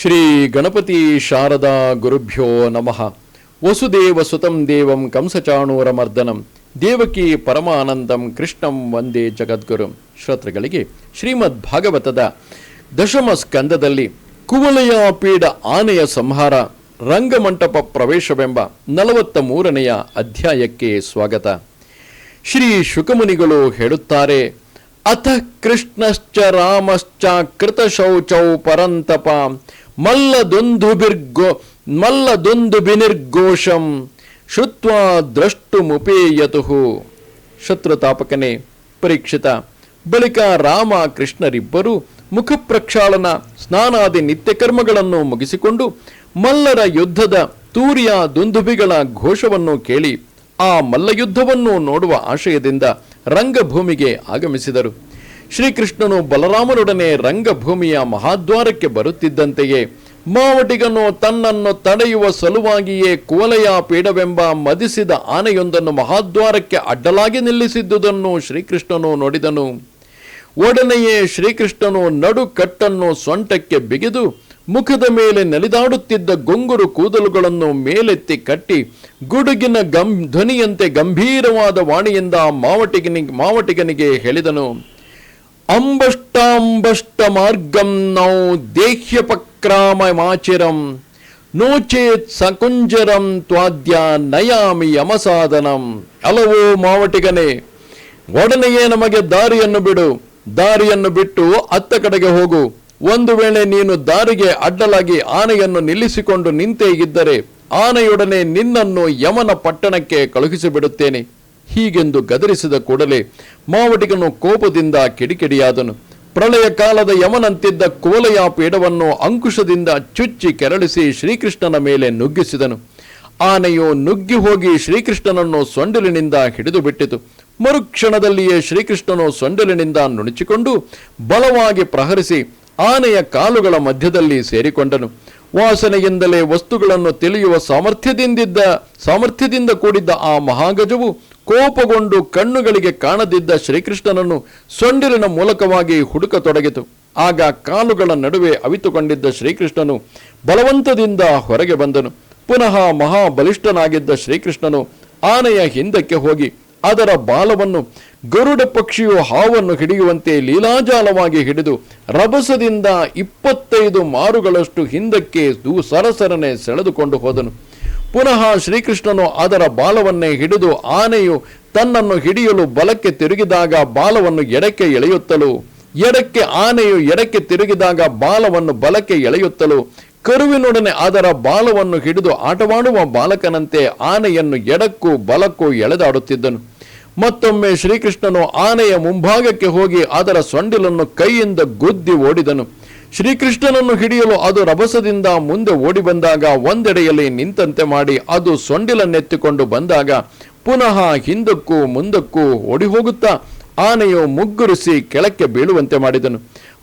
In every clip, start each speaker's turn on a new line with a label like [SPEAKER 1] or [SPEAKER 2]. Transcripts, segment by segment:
[SPEAKER 1] ಶ್ರೀ ಗಣಪತಿ ಶಾರದಾ ಗುರುಭ್ಯೋ ನಮಃ. ವಸುದೇವ ಸುತಂ ದೇವಂ ಕಂಸಚಾಣೂರ ಮರ್ದನಂ ದೇವಕಿ ಪರಮಾನಂದಂ ಕೃಷ್ಣಂ ವಂದೇ ಜಗದ್ಗುರು. ಶ್ರೋತೃಗಳಿಗೆ ಶ್ರೀಮದ್ ಭಾಗವತದ ದಶಮ ಸ್ಕಂದದಲ್ಲಿ ಕುವಲಯ ಪೀಡ ಆನೆಯ ಸಂಹಾರ, ರಂಗಮಂಟಪ ಪ್ರವೇಶವೆಂಬ ನಲವತ್ತ ಮೂರನೆಯ ಅಧ್ಯಾಯಕ್ಕೆ ಸ್ವಾಗತ. ಶ್ರೀ ಶುಕಮುನಿಗಳು ಹೇಳುತ್ತಾರೆ, ಅಥ ಕೃಷ್ಣಶ್ಚ ರಾಮಶ್ಚ ಕೃತ ಶೌಚೌ ಮಲ್ಲದೊಂದು ಮಲ್ಲದೊಂದುಬಿರ್ಗೋ ಮಲ್ಲದೊಂದುಬಿನಿರ್ಘೋಷಂ ದ್ರಷ್ಟು ದ್ರಷ್ಟುಮುಪೇಯತು ಶತ್ರುತಾಪಕನೇ ಪರೀಕ್ಷಿತ. ಬಳಿಕ ರಾಮ ಕೃಷ್ಣರಿಬ್ಬರು ಮುಖ ಪ್ರಕ್ಷಾಳನ ಸ್ನಾನಾದಿ ನಿತ್ಯ ಕರ್ಮಗಳನ್ನು ಮುಗಿಸಿಕೊಂಡು ಮಲ್ಲರ ಯುದ್ಧದ ತೂರ್ಯ ದುಂದುಬಿಗಳ ಘೋಷವನ್ನು ಕೇಳಿ ಆ ಮಲ್ಲಯುದ್ಧವನ್ನು ನೋಡುವ ಆಶಯದಿಂದ ರಂಗಭೂಮಿಗೆ ಆಗಮಿಸಿದರು. ಶ್ರೀಕೃಷ್ಣನು ಬಲರಾಮರೊಡನೆ ರಂಗಭೂಮಿಯ ಮಹಾದ್ವಾರಕ್ಕೆ ಬರುತ್ತಿದ್ದಂತೆಯೇ ಮಾವಟಿಗನು ತನ್ನನ್ನು ತಡೆಯುವ ಸಲುವಾಗಿಯೇ ಕೋಲೆಯ ಪೀಡವೆಂಬ ಮದಿಸಿದ ಆನೆಯೊಂದನ್ನು ಮಹಾದ್ವಾರಕ್ಕೆ ಅಡ್ಡಲಾಗಿ ನಿಲ್ಲಿಸಿದ್ದುದನ್ನು ಶ್ರೀಕೃಷ್ಣನು ನೋಡಿದನು. ಒಡನೆಯೇ ಶ್ರೀಕೃಷ್ಣನು ನಡುಕಟ್ಟನ್ನು ಸೊಂಟಕ್ಕೆ ಬಿಗಿದು ಮುಖದ ಮೇಲೆ ನಲಿದಾಡುತ್ತಿದ್ದ ಗೊಂಗುರು ಕೂದಲುಗಳನ್ನು ಮೇಲೆತ್ತಿ ಕಟ್ಟಿ ಗುಡುಗಿನ ಗಂ ಧ್ವನಿಯಂತೆ ಗಂಭೀರವಾದ ವಾಣಿಯಿಂದ ಮಾವಟಿಗನಿಗೆ ಮಾವಟಿಗನಿಗೆ ಹೇಳಿದನು. ಅಂಬಷ್ಟಾಂಬಷ್ಟ ಮಾರ್ಗಂ ನೌ ಮಾಚಿರಂ ನೋಚೇತ್ ಸಕುಂಜರಂ ತ್ವಾದ್ಯ ನಯಾಮಿ ಯಮಸಾಧನಂ. ಅಲವೋ ಮಾವಟಿಗನೇ, ಒಡನೆಯೇ ನಮಗೆ ದಾರಿಯನ್ನು ಬಿಡು. ದಾರಿಯನ್ನು ಬಿಟ್ಟು ಅತ್ತ ಕಡೆಗೆ ಹೋಗು. ಒಂದು ವೇಳೆ ನೀನು ದಾರಿಗೆ ಅಡ್ಡಲಾಗಿ ಆನೆಯನ್ನು ನಿಲ್ಲಿಸಿಕೊಂಡು ನಿಂತೇ ಇದ್ದರೆ, ಆನೆಯೊಡನೆ ನಿನ್ನನ್ನು ಯಮನ ಪಟ್ಟಣಕ್ಕೆ ಕಳುಹಿಸಿಬಿಡುತ್ತೇನೆ. ಹೀಗೆಂದು ಗದರಿಸಿದ ಕೂಡಲೇ ಮಾವಟಿಗನು ಕೋಪದಿಂದ ಕಿಡಿಕಿಡಿಯಾದನು. ಪ್ರಳಯ ಕಾಲದ ಯಮನಂತಿದ್ದ ಕೋಲೆಯ ಪೀಡವನ್ನು ಅಂಕುಶದಿಂದ ಚುಚ್ಚಿ ಕೆರಳಿಸಿ ಶ್ರೀಕೃಷ್ಣನ ಮೇಲೆ ನುಗ್ಗಿಸಿದನು. ಆನೆಯು ನುಗ್ಗಿ ಹೋಗಿ ಶ್ರೀಕೃಷ್ಣನನ್ನು ಸೊಂಡಿಲಿನಿಂದ ಹಿಡಿದು ಬಿಟ್ಟಿತು. ಮರುಕ್ಷಣದಲ್ಲಿಯೇ ಶ್ರೀಕೃಷ್ಣನು ಸೊಂಡಿಲಿನಿಂದ ನುಣುಚಿಕೊಂಡು ಬಲವಾಗಿ ಪ್ರಹರಿಸಿ ಆನೆಯ ಕಾಲುಗಳ ಮಧ್ಯದಲ್ಲಿ ಸೇರಿಕೊಂಡನು. ವಾಸನೆಯಿಂದಲೇ ವಸ್ತುಗಳನ್ನು ತಿಳಿಯುವ ಸಾಮರ್ಥ್ಯದಿಂದಿದ್ದ, ಸಾಮರ್ಥ್ಯದಿಂದ ಕೂಡಿದ್ದ ಆ ಮಹಾಗಜವು ಕೋಪಗೊಂಡು ಕಣ್ಣುಗಳಿಗೆ ಕಾಣದಿದ್ದ ಶ್ರೀಕೃಷ್ಣನನ್ನು ಸೊಂಡಿಲಿನ ಮೂಲಕವಾಗಿ ಹುಡುಕತೊಡಗಿತು ಆಗ ಕಾಲುಗಳ ನಡುವೆ ಅವಿತುಕೊಂಡಿದ್ದ ಶ್ರೀಕೃಷ್ಣನು ಬಲವಂತದಿಂದ ಹೊರಗೆ ಬಂದನು. ಪುನಃ ಮಹಾಬಲಿಷ್ಠನಾಗಿದ್ದ ಶ್ರೀಕೃಷ್ಣನು ಆನೆಯ ಹಿಂದಕ್ಕೆ ಹೋಗಿ ಅದರ ಬಾಲವನ್ನು ಗರುಡ ಪಕ್ಷಿಯು ಹಾವನ್ನು ಹಿಡಿಯುವಂತೆ ಲೀಲಾಜಾಲವಾಗಿ ಹಿಡಿದು ರಭಸದಿಂದ ಇಪ್ಪತ್ತೈದು ಮಾರುಗಳಷ್ಟು ಹಿಂದಕ್ಕೆ ಸರಸರನೆ ಸೆಳೆದುಕೊಂಡು ಹೋದನು. ಪುನಃ ಶ್ರೀಕೃಷ್ಣನು ಅದರ ಬಾಲವನ್ನೇ ಹಿಡಿದು ಆನೆಯು ತನ್ನನ್ನು ಹಿಡಿಯಲು ಬಲಕ್ಕೆ ತಿರುಗಿದಾಗ ಬಾಲವನ್ನು ಎಡಕ್ಕೆ ಎಳೆಯುತ್ತಲು, ಎಡಕ್ಕೆ ಆನೆಯು ಎಡಕ್ಕೆ ತಿರುಗಿದಾಗ ಬಾಲವನ್ನು ಬಲಕ್ಕೆ ಎಳೆಯುತ್ತಲು, ಕರುವಿನೊಡನೆ ಅದರ ಬಾಲವನ್ನು ಹಿಡಿದು ಆಟವಾಡುವ ಬಾಲಕನಂತೆ ಆನೆಯನ್ನು ಎಡಕ್ಕೂ ಬಲಕ್ಕೂ ಎಳೆದಾಡುತ್ತಿದ್ದನು. ಮತ್ತೊಮ್ಮೆ ಶ್ರೀಕೃಷ್ಣನು ಆನೆಯ ಮುಂಭಾಗಕ್ಕೆ ಹೋಗಿ ಅದರ ಸೊಂಡಿಲನ್ನು ಕೈಯಿಂದ ಗುದ್ದಿ ಓಡಿದನು. ಶ್ರೀಕೃಷ್ಣನನ್ನು ಹಿಡಿಯಲು ಅದು ರಭಸದಿಂದ ಮುಂದೆ ಓಡಿ ಬಂದಾಗ ಒಂದೆಡೆಯಲ್ಲಿ ನಿಂತಂತೆ ಮಾಡಿ ಅದು ಸೊಂಡಿಲನ್ನೆತ್ತಿಕೊಂಡು ಬಂದಾಗ ಪುನಃ ಹಿಂದಕ್ಕೂ ಮುಂದಕ್ಕೂ ಓಡಿ ಹೋಗುತ್ತಾ ಆನೆಯು ಮುಗ್ಗುರಿಸಿ ಕೆಳಕ್ಕೆ ಬೀಳುವಂತೆ ಮಾಡಿದನು.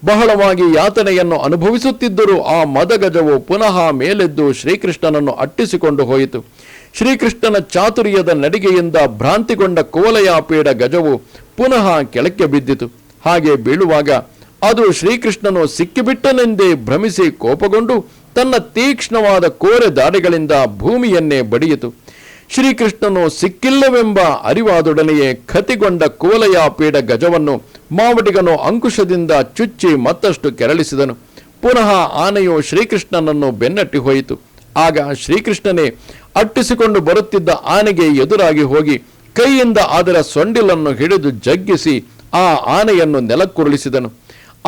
[SPEAKER 1] ಬಹಳವಾಗಿ ಯಾತನೆಯನ್ನು ಅನುಭವಿಸುತ್ತಿದ್ದರೂ ಆ ಮದಗಜವು ಪುನಃ ಮೇಲೆದ್ದು ಶ್ರೀಕೃಷ್ಣನನ್ನು ಅಟ್ಟಿಸಿಕೊಂಡು ಹೋಯಿತು. ಶ್ರೀಕೃಷ್ಣನ ಚಾತುರ್ಯದ ನಡಿಗೆಯಿಂದ ಭ್ರಾಂತಿಗೊಂಡ ಕೋಲಯಾಪೀಡ ಗಜವು ಪುನಃ ಕೆಳಕ್ಕೆ ಬಿದ್ದಿತು. ಹಾಗೆ ಬೀಳುವಾಗ ಅದು ಶ್ರೀಕೃಷ್ಣನು ಸಿಕ್ಕಿಬಿಟ್ಟನೆಂದೇ ಭ್ರಮಿಸಿ ಕೋಪಗೊಂಡು ತನ್ನ ತೀಕ್ಷ್ಣವಾದ ಕೋರೆ ದಾಡಿಗಳಿಂದ ಭೂಮಿಯನ್ನೇ ಬಡಿಯಿತು. ಶ್ರೀಕೃಷ್ಣನು ಸಿಕ್ಕಿಲ್ಲವೆಂಬ ಅರಿವಾದೊಡನೆಯೇ ಖತಿಗೊಂಡ ಕೋಲಯಾಪೀಡ ಗಜವನ್ನು ಮಾವಟಿಗನು ಅಂಕುಶದಿಂದ ಚುಚ್ಚಿ ಮತ್ತಷ್ಟು ಕೆರಳಿಸಿದನು. ಪುನಃ ಆನೆಯು ಶ್ರೀಕೃಷ್ಣನನ್ನು ಬೆನ್ನಟ್ಟಿ ಹೋಯಿತು. ಆಗ ಶ್ರೀಕೃಷ್ಣನೇ ಅಟ್ಟಿಸಿಕೊಂಡು ಬರುತ್ತಿದ್ದ ಆನೆಗೆ ಎದುರಾಗಿ ಹೋಗಿ ಕೈಯಿಂದ ಅದರ ಸೊಂಡಿಲನ್ನು ಹಿಡಿದು ಜಗ್ಗಿಸಿ ಆ ಆನೆಯನ್ನು ನೆಲಕ್ಕುರುಳಿಸಿದನು.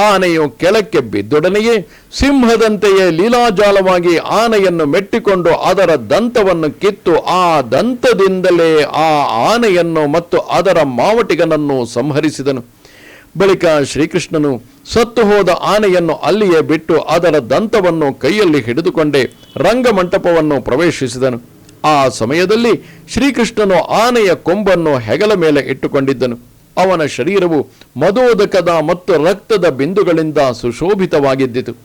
[SPEAKER 1] ಆನೆಯು ಕೆಳಕ್ಕೆ ಬಿದ್ದೊಡನೆಯೇ ಸಿಂಹದಂತೆಯೇ ಲೀಲಾಜಾಲವಾಗಿ ಆನೆಯನ್ನು ಮೆಟ್ಟಿಕೊಂಡು ಅದರ ದಂತವನ್ನು ಕಿತ್ತು ಆ ದಂತದಿಂದಲೇ ಆ ಆನೆಯನ್ನು ಮತ್ತು ಅದರ ಮಾವಟಿಗನನ್ನು ಸಂಹರಿಸಿದನು. ಬಳಿಕ ಶ್ರೀಕೃಷ್ಣನು ಸತ್ತು ಹೋದ ಆನೆಯನ್ನು ಅಲ್ಲಿಯೇ ಬಿಟ್ಟು ಅದರ ದಂತವನ್ನು ಕೈಯಲ್ಲಿ ಹಿಡಿದುಕೊಂಡೇ ರಂಗಮಂಟಪವನ್ನು ಪ್ರವೇಶಿಸಿದನು. ಆ ಸಮಯದಲ್ಲಿ ಶ್ರೀಕೃಷ್ಣನು ಆನೆಯ ಕೊಂಬನ್ನು ಹೆಗಲ ಮೇಲೆ ಇಟ್ಟುಕೊಂಡಿದ್ದನು. ಅವನ ಶರೀರವು ಮದೋದಕದ ಮತ್ತು ರಕ್ತದ ಬಿಂದುಗಳಿಂದ ಸುಶೋಭಿತವಾಗಿದ್ದಿತು.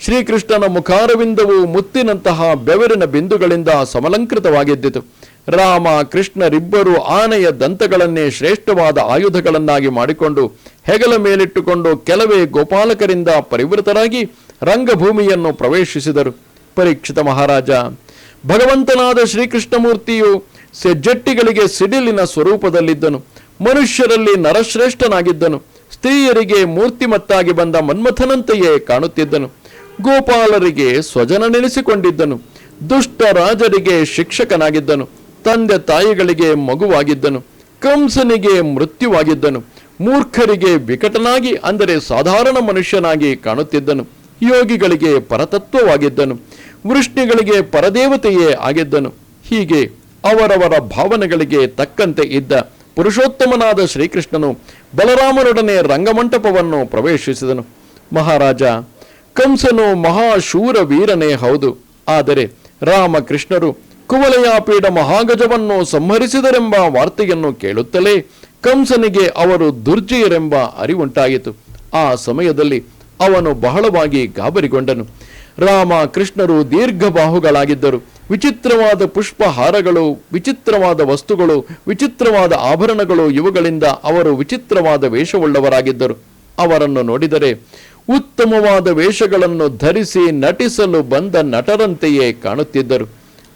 [SPEAKER 1] ಶ್ರೀಕೃಷ್ಣನ ಮುಖಾರವಿಂದವು ಮುತ್ತಿನಂತಹ ಬೆವರಿನ ಬಿಂದುಗಳಿಂದ ಸಮಲಂಕೃತವಾಗಿದ್ದಿತು. ರಾಮ, ಕೃಷ್ಣರಿಬ್ಬರು ಆನೆಯ ದಂತಗಳನ್ನೇ ಶ್ರೇಷ್ಠವಾದ ಆಯುಧಗಳನ್ನಾಗಿ ಮಾಡಿಕೊಂಡು ಹೆಗಲ ಮೇಲಿಟ್ಟುಕೊಂಡು ಕೆಲವೇ ಗೋಪಾಲಕರಿಂದ ಪರಿವೃತರಾಗಿ ರಂಗಭೂಮಿಯನ್ನು ಪ್ರವೇಶಿಸಿದರು. ಪರೀಕ್ಷಿತ ಮಹಾರಾಜ, ಭಗವಂತನಾದ ಶ್ರೀಕೃಷ್ಣಮೂರ್ತಿಯು ಸೆಜ್ಜಟ್ಟಿಗಳಿಗೆ ಸಿಡಿಲಿನ ಸ್ವರೂಪದಲ್ಲಿದ್ದನು. ಮನುಷ್ಯರಲ್ಲಿ ನರಶ್ರೇಷ್ಠನಾಗಿದ್ದನು. ಸ್ತ್ರೀಯರಿಗೆ ಮೂರ್ತಿಮತ್ತಾಗಿ ಬಂದ ಮನ್ಮಥನಂತೆಯೇ ಕಾಣುತ್ತಿದ್ದನು. ಗೋಪಾಲರಿಗೆ ಸ್ವಜನನೆನಿಸಿಕೊಂಡಿದ್ದನು. ದುಷ್ಟ ರಾಜರಿಗೆ ಶಿಕ್ಷಕನಾಗಿದ್ದನು. ತಂದೆ ತಾಯಿಗಳಿಗೆ ಮಗುವಾಗಿದ್ದನು. ಕಂಸನಿಗೆ ಮೃತ್ಯುವಾಗಿದ್ದನು. ಮೂರ್ಖರಿಗೆ ವಿಕಟನಾಗಿ, ಅಂದರೆ ಸಾಧಾರಣ ಮನುಷ್ಯನಾಗಿ ಕಾಣುತ್ತಿದ್ದನು. ಯೋಗಿಗಳಿಗೆ ಪರತತ್ವವಾಗಿದ್ದನು. ವೃಷ್ಣಿಗಳಿಗೆ ಪರದೇವತೆಯೇ ಆಗಿದ್ದನು. ಹೀಗೆ ಅವರವರ ಭಾವನೆಗಳಿಗೆ ತಕ್ಕಂತೆ ಇದ್ದ ಪುರುಷೋತ್ತಮನಾದ ಶ್ರೀಕೃಷ್ಣನು ಬಲರಾಮನೊಡನೆ ರಂಗಮಂಟಪವನ್ನು ಪ್ರವೇಶಿಸಿದನು. ಮಹಾರಾಜ, ಕಂಸನು ಮಹಾಶೂರ ವೀರನೇ ಹೌದು. ಆದರೆ ರಾಮಕೃಷ್ಣರು ಕುವಲಯಾಪೀಡ ಮಹಾಗಜವನ್ನು ಸಂಹರಿಸಿದರೆಂಬ ವಾರ್ತೆಯನ್ನು ಕೇಳುತ್ತಲೇ ಕಂಸನಿಗೆ ಅವರು ದುರ್ಜಯರೆಂಬ ಅರಿವುಂಟಾಯಿತು. ಆ ಸಮಯದಲ್ಲಿ ಅವನು ಬಹಳವಾಗಿ ಗಾಬರಿಗೊಂಡನು. ರಾಮ ಕೃಷ್ಣರು ದೀರ್ಘಬಾಹುಗಳಾಗಿದ್ದರು. ವಿಚಿತ್ರವಾದ ಪುಷ್ಪಹಾರಗಳು, ವಿಚಿತ್ರವಾದ ವಸ್ತುಗಳು, ವಿಚಿತ್ರವಾದ ಆಭರಣಗಳು ಇವುಗಳಿಂದ ಅವರು ವಿಚಿತ್ರವಾದ ವೇಷವುಳ್ಳವರಾಗಿದ್ದರು. ಅವರನ್ನು ನೋಡಿದರೆ ಉತ್ತಮವಾದ ವೇಷಗಳನ್ನು ಧರಿಸಿ ನಟಿಸಲು ಬಂದ ನಟರಂತೆಯೇ ಕಾಣುತ್ತಿದ್ದರು.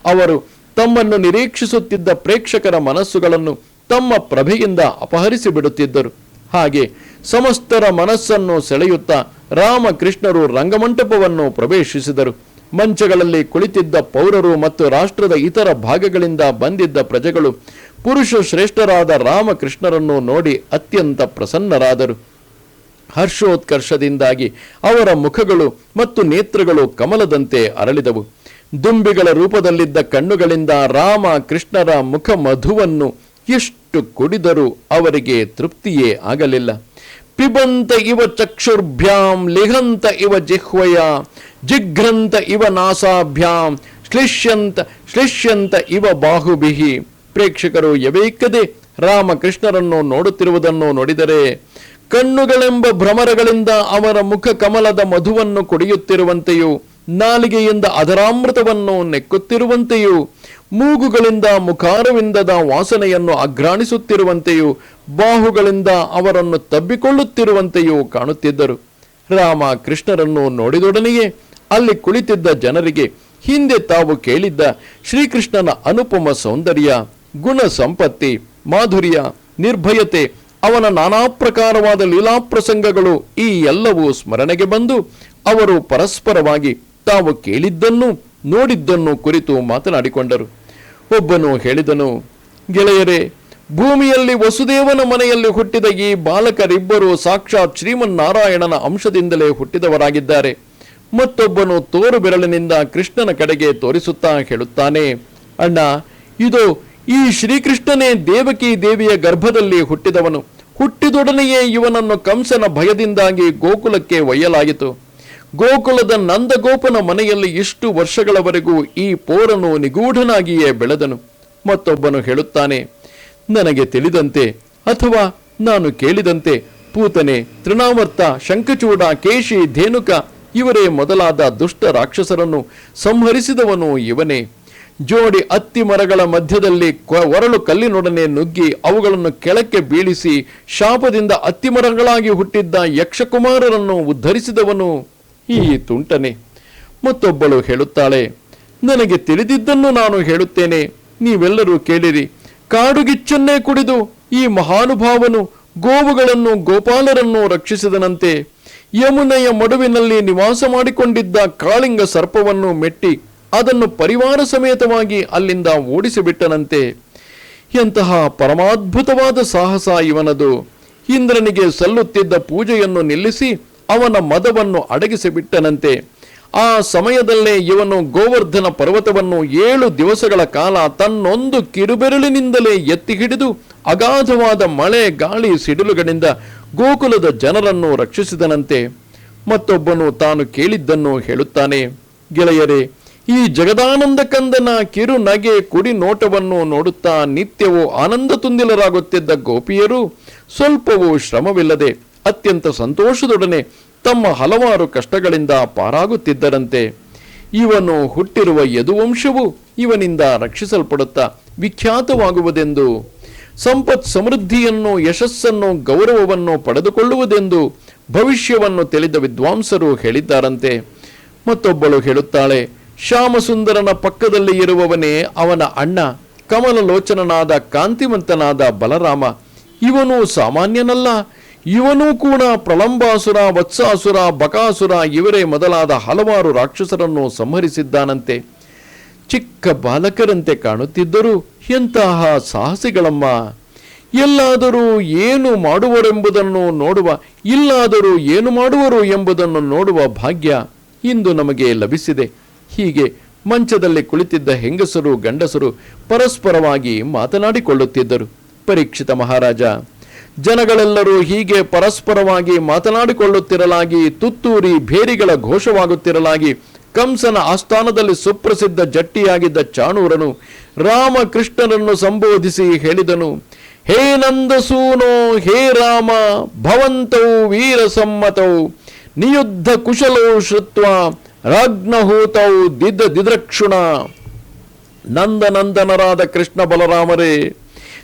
[SPEAKER 1] ಅವರು ತಮ್ಮನ್ನು ನಿರೀಕ್ಷಿಸುತ್ತಿದ್ದ ಪ್ರೇಕ್ಷಕರ ಮನಸ್ಸುಗಳನ್ನು ತಮ್ಮ ಪ್ರಭೆಯಿಂದ ಅಪಹರಿಸಿ ಬಿಡುತ್ತಿದ್ದರು ಹಾಗೆ ಸಮಸ್ತರ ಮನಸ್ಸನ್ನು ಸೆಳೆಯುತ್ತಾ ರಾಮಕೃಷ್ಣರು ರಂಗಮಂಟಪವನ್ನು ಪ್ರವೇಶಿಸಿದರು. ಮಂಚಗಳಲ್ಲಿ ಕುಳಿತಿದ್ದ ಪೌರರು ಮತ್ತು ರಾಷ್ಟ್ರದ ಇತರ ಭಾಗಗಳಿಂದ ಬಂದಿದ್ದ ಪ್ರಜೆಗಳು ಪುರುಷ ಶ್ರೇಷ್ಠರಾದ ರಾಮಕೃಷ್ಣರನ್ನು ನೋಡಿ ಅತ್ಯಂತ ಪ್ರಸನ್ನರಾದರು. ಹರ್ಷೋತ್ಕರ್ಷದಿಂದಾಗಿ ಅವರ ಮುಖಗಳು ಮತ್ತು ನೇತ್ರಗಳು ಕಮಲದಂತೆ ಅರಳಿದವು. ದುಂಬಿಗಳ ರೂಪದಲ್ಲಿದ್ದ ಕಣ್ಣುಗಳಿಂದ ರಾಮ ಕೃಷ್ಣರ ಮುಖ ಮಧುವನ್ನು ಎಷ್ಟು ಕುಡಿದರೂ ಅವರಿಗೆ ತೃಪ್ತಿಯೇ ಆಗಲಿಲ್ಲ. ಪಿಬಂತ ಇವ ಚಕ್ಷುರ್ಭ್ಯಾಂ ಲಿಹಂತ ಇವ ಜಿಹ್ವಯ ಜಿಘ್ರಂತ ಇವ ನಾಸಾಭ್ಯಾಂ, ಶ್ಲಿಷ್ಯಂತ ಶ್ಲಿಷ್ಯಂತ ಇವ ಬಾಹುಬಿಹಿ ಪ್ರೇಕ್ಷಕರು, ಯವೇಕದೆ ರಾಮಕೃಷ್ಣರನ್ನು ನೋಡುತ್ತಿರುವುದನ್ನು ನೋಡಿದರೆ ಕಣ್ಣುಗಳೆಂಬ ಭ್ರಮರಗಳಿಂದ ಅವರ ಮುಖ ಕಮಲದ ಮಧುವನ್ನು ಕುಡಿಯುತ್ತಿರುವಂತೆಯೂ, ನಾಲಿಗೆಯಿಂದ ಅದರಾಮೃತವನ್ನು ನೆಕ್ಕುತ್ತಿರುವಂತೆಯೂ, ಮೂಗುಗಳಿಂದ ಮುಖಾರವಿಂದದ ವಾಸನೆಯನ್ನು ಅಘ್ರಾಣಿಸುತ್ತಿರುವಂತೆಯೂ ಬಾಹುಗಳಿಂದ ಅವರನ್ನು ತಬ್ಬಿಕೊಳ್ಳುತ್ತಿರುವಂತೆಯೂ ಕಾಣುತ್ತಿದ್ದರು. ರಾಮ ಕೃಷ್ಣರನ್ನು ನೋಡಿದೊಡನೆಯೇ ಅಲ್ಲಿ ಕುಳಿತಿದ್ದ ಜನರಿಗೆ ಹಿಂದೆ ತಾವು ಕೇಳಿದ್ದ ಶ್ರೀಕೃಷ್ಣನ ಅನುಪಮ ಸೌಂದರ್ಯ, ಗುಣ ಸಂಪತ್ತಿ, ಮಾಧುರ್ಯ, ನಿರ್ಭಯತೆ, ಅವನ ನಾನಾ ಪ್ರಕಾರವಾದ ಲೀಲಾ ಪ್ರಸಂಗಗಳು ಈ ಎಲ್ಲವೂ ಸ್ಮರಣೆಗೆ ಬಂದು ಅವರು ಪರಸ್ಪರವಾಗಿ ತಾವು ಕೇಳಿದ್ದನ್ನು ನೋಡಿದ್ದನ್ನು ಕುರಿತು ಮಾತನಾಡಿಕೊಂಡರು. ಒಬ್ಬನು ಹೇಳಿದನು, ಗೆಳೆಯರೇ, ಭೂಮಿಯಲ್ಲಿ ವಸುದೇವನ ಮನೆಯಲ್ಲಿ ಹುಟ್ಟಿದ ಈ ಬಾಲಕರಿಬ್ಬರು ಸಾಕ್ಷಾತ್ ಶ್ರೀಮನ್ನಾರಾಯಣನ ಅಂಶದಿಂದಲೇ ಹುಟ್ಟಿದವರಾಗಿದ್ದಾರೆ. ಮತ್ತೊಬ್ಬನು ತೋರು ಬೆರಳಿನಿಂದ ಕೃಷ್ಣನ ಕಡೆಗೆ ತೋರಿಸುತ್ತಾ ಹೇಳುತ್ತಾನೆ, ಅಣ್ಣ, ಇದು ಈ ಶ್ರೀಕೃಷ್ಣನೇ ದೇವಕಿ ದೇವಿಯ ಗರ್ಭದಲ್ಲಿ ಹುಟ್ಟಿದವನು. ಹುಟ್ಟಿದೊಡನೆಯೇ ಇವನನ್ನು ಕಂಸನ ಭಯದಿಂದಾಗಿ ಗೋಕುಲಕ್ಕೆ ಒಯ್ಯಲಾಯಿತು. ಗೋಕುಲದ ನಂದಗೋಪನ ಮನೆಯಲ್ಲಿ ಇಷ್ಟು ವರ್ಷಗಳವರೆಗೂ ಈ ಪೋರನು ನಿಗೂಢನಾಗಿಯೇ ಬೆಳೆದನು. ಮತ್ತೊಬ್ಬನು ಹೇಳುತ್ತಾನೆ, ನನಗೆ ತಿಳಿದಂತೆ ಅಥವಾ ನಾನು ಕೇಳಿದಂತೆ ಪೂತನೆ, ತೃಣಾವರ್ತ, ಶಂಖಚೂಡ, ಕೇಶಿ, ಧೇನುಕ ಇವರೇ ಮೊದಲಾದ ದುಷ್ಟ ರಾಕ್ಷಸರನ್ನು ಸಂಹರಿಸಿದವನು ಇವನೇ. ಜೋಡಿ ಅತ್ತಿ ಮರಗಳ ಮಧ್ಯದಲ್ಲಿ ಒರಳು ಕಲ್ಲಿನೊಡನೆ ನುಗ್ಗಿ ಅವುಗಳನ್ನು ಕೆಳಕ್ಕೆ ಬೀಳಿಸಿ ಶಾಪದಿಂದ ಅತ್ತಿ ಮರಗಳಾಗಿ ಹುಟ್ಟಿದ್ದ ಯಕ್ಷಕುಮಾರರನ್ನು ಉದ್ಧರಿಸಿದವನು ಈ ತುಂಟನೆ. ಮತ್ತೊಬ್ಬಳು ಹೇಳುತ್ತಾಳೆ, ನನಗೆ ತಿಳಿದಿದ್ದನ್ನು ನಾನು ಹೇಳುತ್ತೇನೆ. ನೀವೆಲ್ಲರೂ ಕೇಳಿರಿ, ಕಾಡುಗಿಚ್ಚನ್ನೇ ಕುಡಿದು ಈ ಮಹಾನುಭಾವನು ಗೋವುಗಳನ್ನು ಗೋಪಾಲರನ್ನು ರಕ್ಷಿಸಿದನಂತೆ. ಯಮುನೆಯ ಮಡುವಿನಲ್ಲಿ ನಿವಾಸ ಮಾಡಿಕೊಂಡಿದ್ದ ಕಾಳಿಂಗ ಸರ್ಪವನ್ನು ಮೆಟ್ಟಿ ಅದನ್ನು ಪರಿವಾರ ಸಮೇತವಾಗಿ ಅಲ್ಲಿಂದ ಓಡಿಸಿಬಿಟ್ಟನಂತೆ. ಎಂತಹ ಪರಮಾದ್ಭುತವಾದ ಸಾಹಸ ಇವನದು. ಇಂದ್ರನಿಗೆ ಸಲ್ಲುತ್ತಿದ್ದ ಪೂಜೆಯನ್ನು ನಿಲ್ಲಿಸಿ ಅವನ ಮದವನ್ನು ಅಡಗಿಸಿಬಿಟ್ಟನಂತೆ. ಆ ಸಮಯದಲ್ಲೇ ಇವನು ಗೋವರ್ಧನ ಪರ್ವತವನ್ನು ಏಳು ದಿವಸಗಳ ಕಾಲ ತನ್ನೊಂದು ಕಿರುಬೆರಳಿನಿಂದಲೇ ಎತ್ತಿ ಹಿಡಿದು ಅಗಾಧವಾದ ಮಳೆ ಗಾಳಿ ಸಿಡಿಲುಗಳಿಂದ ಗೋಕುಲದ ಜನರನ್ನು ರಕ್ಷಿಸಿದನಂತೆ ಮತ್ತೊಬ್ಬನು ತಾನು ಕೇಳಿದ್ದನ್ನು ಹೇಳುತ್ತಾನೆ. ಗೆಳೆಯರೇ, ಈ ಜಗದಾನಂದ ಕಂದನ ಕಿರು ನಗೆ ಕುಡಿ ನೋಟವನ್ನು ನೋಡುತ್ತಾ ನಿತ್ಯವೂ ಆನಂದ ತುಂದಿಲರಾಗುತ್ತಿದ್ದ ಗೋಪಿಯರು ಸ್ವಲ್ಪವೂ ಶ್ರಮವಿಲ್ಲದೆ ಅತ್ಯಂತ ಸಂತೋಷದೊಡನೆ ತಮ್ಮ ಹಲವಾರು ಕಷ್ಟಗಳಿಂದ ಪಾರಾಗುತ್ತಿದ್ದರಂತೆ. ಇವನು ಹುಟ್ಟಿರುವ ಯದುವಂಶವು ಇವನಿಂದ ರಕ್ಷಿಸಲ್ಪಡುತ್ತಾ ವಿಖ್ಯಾತವಾಗುವುದೆಂದು ಸಂಪತ್ ಸಮೃದ್ಧಿಯನ್ನು, ಯಶಸ್ಸನ್ನು, ಗೌರವವನ್ನು ಪಡೆದುಕೊಳ್ಳುವುದೆಂದು ಭವಿಷ್ಯವನ್ನು ತಿಳಿದ ವಿದ್ವಾಂಸರು ಹೇಳಿದ್ದಾರಂತೆ. ಮತ್ತೊಬ್ಬಳು ಹೇಳುತ್ತಾಳೆ, ಶ್ಯಾಮಸುಂದರನ ಪಕ್ಕದಲ್ಲಿ ಇರುವವನೇ ಅವನ ಅಣ್ಣ, ಕಮಲಲೋಚನನಾದ ಕಾಂತಿವಂತನಾದ ಬಲರಾಮ. ಇವನು ಸಾಮಾನ್ಯನಲ್ಲ. ಇವನೂ ಕೂಡ ಪ್ರಲಂಬಾಸುರ ವತ್ಸಾಸುರ, ಬಕಾಸುರ ಇವರೇ ಮೊದಲಾದ ಹಲವಾರು ರಾಕ್ಷಸರನ್ನು ಸಂಹರಿಸಿದ್ದಾನಂತೆ. ಚಿಕ್ಕ ಬಾಲಕರಂತೆ ಕಾಣುತ್ತಿದ್ದರು. ಎಂತಹ ಸಾಹಸಿಗಳಮ್ಮ. ಎಲ್ಲಾದರೂ ಏನು ಮಾಡುವರೆಂಬುದನ್ನು ನೋಡುವ, ಇಲ್ಲಾದರೂ ಏನು ಮಾಡುವರು ಎಂಬುದನ್ನು ನೋಡುವ ಭಾಗ್ಯ ಇಂದು ನಮಗೆ ಲಭಿಸಿದೆ. ಹೀಗೆ ಮಂಚದಲ್ಲಿ ಕುಳಿತಿದ್ದ ಹೆಂಗಸರು, ಗಂಡಸರು ಪರಸ್ಪರವಾಗಿ ಮಾತನಾಡಿಕೊಳ್ಳುತ್ತಿದ್ದರು. ಪರೀಕ್ಷಿತ ಮಹಾರಾಜ, ಜನಗಳೆಲ್ಲರೂ ಹೀಗೆ ಪರಸ್ಪರವಾಗಿ ಮಾತನಾಡಿಕೊಳ್ಳುತ್ತಿರಲಾಗಿ, ತುತ್ತೂರಿ ಭೇರಿಗಳ ಘೋಷವಾಗುತ್ತಿರಲಾಗಿ ಕಂಸನ ಆಸ್ಥಾನದಲ್ಲಿ ಸುಪ್ರಸಿದ್ಧ ಜಟ್ಟಿಯಾಗಿದ್ದ ಚಾಣೂರನು ರಾಮಕೃಷ್ಣನನ್ನು ಸಂಬೋಧಿಸಿ ಹೇಳಿದನು, ಹೇ ನಂದಸೂನೋ, ಹೇ ರಾಮ, ಭವಂತೌ ವೀರ ಸಮ್ಮತೌ ನಿಯುದ್ಧ ಕುಶಲೌ ಶ್ರುತ್ವ, ರಾಜ್ಞಹೂತೌ ದಿದ ದಿದ್ರಕ್ಷುಣ. ನಂದನಂದನರಾದ ಕೃಷ್ಣ ಬಲರಾಮರೇ,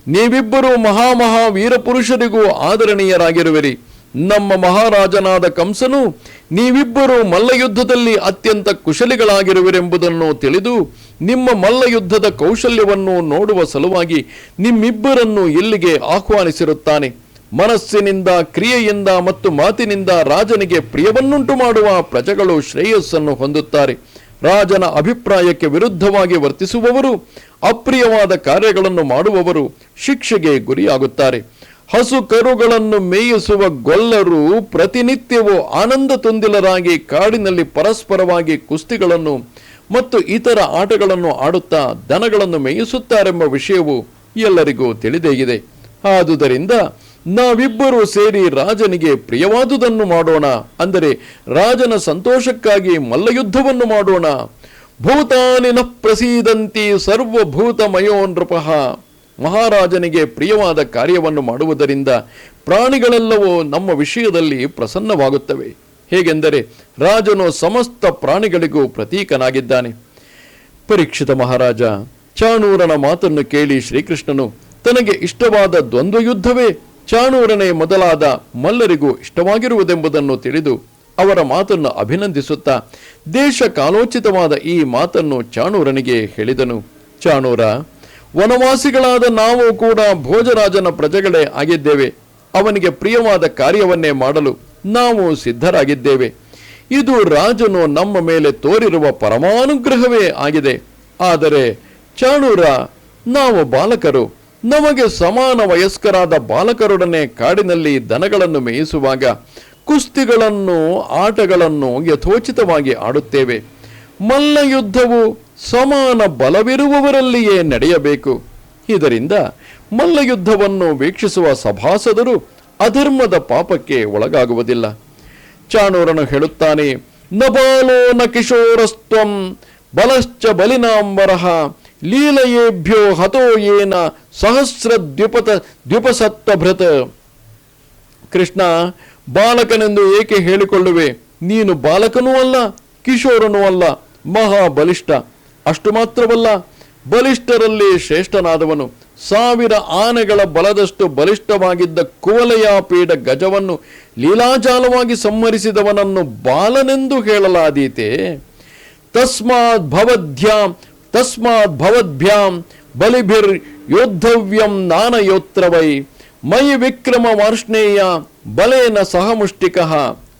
[SPEAKER 1] ನೀವಿಬ್ಬರೂ ಮಹಾಮಹಾ ವೀರಪುರುಷರಿಗೂ ಆದರಣೀಯರಾಗಿರುವಿರಿ. ನಮ್ಮ ಮಹಾರಾಜನಾದ ಕಂಸನು, ನೀವಿಬ್ಬರು ಮಲ್ಲಯುದ್ಧದಲ್ಲಿ ಅತ್ಯಂತ ಕುಶಲಿಗಳಾಗಿರುವಿರೆಂಬುದನ್ನು ತಿಳಿದು ನಿಮ್ಮ ಮಲ್ಲಯುದ್ಧದ ಕೌಶಲ್ಯವನ್ನು ನೋಡುವ ಸಲುವಾಗಿ ನಿಮ್ಮಿಬ್ಬರನ್ನು ಇಲ್ಲಿಗೆ ಆಹ್ವಾನಿಸಿರುತ್ತಾನೆ. ಮನಸ್ಸಿನಿಂದ, ಕ್ರಿಯೆಯಿಂದ ಮತ್ತು ಮಾತಿನಿಂದ ರಾಜನಿಗೆ ಪ್ರಿಯವನ್ನುಂಟು ಮಾಡುವ ಪ್ರಜೆಗಳು ಶ್ರೇಯಸ್ಸನ್ನು ಹೊಂದುತ್ತಾರೆ. ರಾಜನ ಅಭಿಪ್ರಾಯಕ್ಕೆ ವಿರುದ್ಧವಾಗಿ ವರ್ತಿಸುವವರು, ಅಪ್ರಿಯವಾದ ಕಾರ್ಯಗಳನ್ನು ಮಾಡುವವರು ಶಿಕ್ಷೆಗೆ ಗುರಿಯಾಗುತ್ತಾರೆ. ಹಸು ಕರುಗಳನ್ನು ಮೇಯಿಸುವ ಗೊಲ್ಲರು ಪ್ರತಿನಿತ್ಯವೂ ಆನಂದ ತುಂದಿಲರಾಗಿ ಕಾಡಿನಲ್ಲಿ ಪರಸ್ಪರವಾಗಿ ಕುಸ್ತಿಗಳನ್ನು ಮತ್ತು ಇತರ ಆಟಗಳನ್ನು ಆಡುತ್ತಾ ದನಗಳನ್ನು ಮೇಯಿಸುತ್ತಾರೆಂಬ ವಿಷಯವು ಎಲ್ಲರಿಗೂ ತಿಳಿದೇ ಆದುದರಿಂದ ನಾವಿಬ್ಬರೂ ಸೇರಿ ರಾಜನಿಗೆ ಪ್ರಿಯವಾದುದನ್ನು ಮಾಡೋಣ, ಅಂದರೆ ರಾಜನ ಸಂತೋಷಕ್ಕಾಗಿ ಮಲ್ಲಯುದ್ಧವನ್ನು ಮಾಡೋಣ. ಭೂತಾನಿನ ಪ್ರಸೀದಂತಿ ಸರ್ವಭೂತಮಯೋ ನೃಪಃ ಮಹಾರಾಜನಿಗೆ ಪ್ರಿಯವಾದ ಕಾರ್ಯವನ್ನು ಮಾಡುವುದರಿಂದ ಪ್ರಾಣಿಗಳೆಲ್ಲವೂ ನಮ್ಮ ವಿಷಯದಲ್ಲಿ ಪ್ರಸನ್ನವಾಗುತ್ತವೆ. ಹೇಗೆಂದರೆ ರಾಜನು ಸಮಸ್ತ ಪ್ರಾಣಿಗಳಿಗೂ ಪ್ರತೀಕನಾಗಿದ್ದಾನೆ. ಪರೀಕ್ಷಿತ ಮಹಾರಾಜ, ಚಾಣೂರನ ಮಾತನ್ನು ಕೇಳಿ ಶ್ರೀಕೃಷ್ಣನು, ತನಗೆ ಇಷ್ಟವಾದ ದ್ವಂದ್ವ ಯುದ್ಧವೇ ಚಾಣೂರನೇ ಮೊದಲಾದ ಮಲ್ಲರಿಗೂ ಇಷ್ಟವಾಗಿರುವುದೆಂಬುದನ್ನು ತಿಳಿದು ಅವರ ಮಾತನ್ನು ಅಭಿನಂದಿಸುತ್ತಾ ದೇಶ ಕಾಲೋಚಿತವಾದ ಈ ಮಾತನ್ನು ಚಾಣೂರನಿಗೆ ಹೇಳಿದನು. ಚಾಣೂರ ವನವಾಸಿಗಳಾದ ನಾವು ಕೂಡ ಭೋಜರಾಜನ ಪ್ರಜೆಗಳೇ ಆಗಿದ್ದೇವೆ. ಅವನಿಗೆ ಪ್ರಿಯವಾದ ಕಾರ್ಯವನ್ನೇ ಮಾಡಲು ನಾವು ಸಿದ್ಧರಾಗಿದ್ದೇವೆ. ಇದು ರಾಜನು ನಮ್ಮ ಮೇಲೆ ತೋರಿರುವ ಪರಮಾನುಗ್ರಹವೇ ಆಗಿದೆ. ಆದರೆ ಚಾಣೂರ, ನಾವು ಬಾಲಕರು, ನಮಗೆ ಸಮಾನ ವಯಸ್ಕರಾದ ಬಾಲಕರೊಡನೆ ಕಾಡಿನಲ್ಲಿ ದನಗಳನ್ನು ಮೇಯಿಸುವಾಗ ಕುಸ್ತಿಗಳನ್ನು ಆಟಗಳನ್ನು ಯಥೋಚಿತವಾಗಿ ಆಡುತ್ತೇವೆ. ಮಲ್ಲ ಯುದ್ಧವು ಸಮಾನ ಬಲವಿರುವವರಲ್ಲಿಯೇ ನಡೆಯಬೇಕು. ಇದರಿಂದ ಮಲ್ಲಯುದ್ಧವನ್ನು ವೀಕ್ಷಿಸುವ ಸಭಾಸದರು ಅಧರ್ಮದ ಪಾಪಕ್ಕೆ ಒಳಗಾಗುವುದಿಲ್ಲ. ಚಾಣೂರನು ಹೇಳುತ್ತಾನೆ, ನಬಾಲೋ ನ ಕಿಶೋರಸ್ತ್ವಂ ಬಲಶ್ಚ ಬಲಿನಾಂಬರಃ ಲೀಲಯೇಭ್ಯೋ ಹತೋ ಏನ ಸಹಸ್ರ ದ್ವಿಪತ ದ್ವಿಪಸತ್ವಭೃತ ಕೃಷ್ಣ, ಬಾಲಕನೆಂದು ಏಕೆ ಹೇಳಿಕೊಳ್ಳುವೆ? ನೀನು ಬಾಲಕನೂ ಅಲ್ಲ, ಕಿಶೋರನೂ ಅಲ್ಲ, ಮಹಾಬಲಿಷ್ಠ. ಅಷ್ಟು ಮಾತ್ರವಲ್ಲ, ಬಲಿಷ್ಠರಲ್ಲಿ ಶ್ರೇಷ್ಠನಾದವನು ಸಾವಿರ ಆನೆಗಳ ಬಲದಷ್ಟು ಬಲಿಷ್ಠವಾಗಿದ್ದ ಕುವಲಯಾಪೀಡ ಗಜವನ್ನು ಲೀಲಾಜಾಲವಾಗಿ ಸಂಹರಿಸಿದವನನ್ನು ಬಾಲನೆಂದು ಹೇಳಲಾದೀತೆ. ತಸ್ಮಾತ್ ಭವದ್ಭ್ಯಾಂ ತಸ್ಮಾತ್ ಭವದ್ಭ್ಯಾಂ, ಬಲಿಭಿರ್ ಯೋದ್ಧವ್ಯಂ ನಾನಯೋತ್ರವೈ ಮೈ ವಿಕ್ರಮ ವಾರ್ಷ್ಣೇಯ ಬಲೇನ ಸಹಮುಷ್ಟಿಕಃ.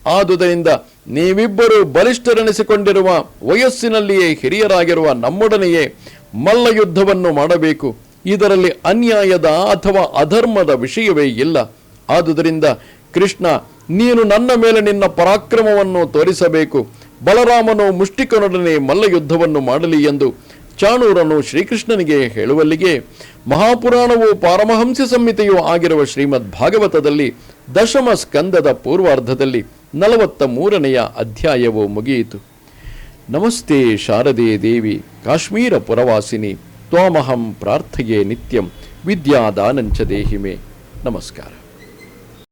[SPEAKER 1] ಆದುದರಿಂದ ನೀವಿಬ್ಬರು ಬಲಿಷ್ಠರೆನಿಸಿಕೊಂಡಿರುವ ವಯಸ್ಸಿನಲ್ಲಿಯೇ ಹಿರಿಯರಾಗಿರುವ ನಮ್ಮೊಡನೆಯೇ ಮಲ್ಲಯುದ್ಧವನ್ನು ಮಾಡಬೇಕು. ಇದರಲ್ಲಿ ಅನ್ಯಾಯದ ಅಥವಾ ಅಧರ್ಮದ ವಿಷಯವೇ ಇಲ್ಲ. ಆದುದರಿಂದ ಕೃಷ್ಣ, ನೀನು ನನ್ನ ಮೇಲೆ ನಿನ್ನ ಪರಾಕ್ರಮವನ್ನು ತೋರಿಸಬೇಕು. ಬಲರಾಮನು ಮುಷ್ಟಿಕನೊಡನೆ ಮಲ್ಲಯುದ್ಧವನ್ನು ಮಾಡಲಿ ಎಂದು ಚಾಣೂರನು ಶ್ರೀಕೃಷ್ಣನಿಗೆ ಹೇಳುವಲ್ಲಿಗೆ, ಮಹಾಪುರಾಣವು ಪಾರಮಹಂಸ ಸಂಹಿತೆಯೂ ಆಗಿರುವ ಶ್ರೀಮದ್ ಭಾಗವತದಲ್ಲಿ ದಶಮ ಸ್ಕಂದದ ಪೂರ್ವಾರ್ಧದಲ್ಲಿ ನಲವತ್ತ ಮೂರನೆಯ ಅಧ್ಯಾಯವು ಮುಗಿಯಿತು. ನಮಸ್ತೆ ಶಾರದೆ ದೇವಿ, ಕಾಶ್ಮೀರ ಪುರವಾಸಿನಿ, ತ್ವಾಮಹಂ ಪ್ರಾರ್ಥೆಯೇ ನಿತ್ಯಂ ವಿದ್ಯಾದಾನಂಚ ದೇಹಿಮೆ. ನಮಸ್ಕಾರ.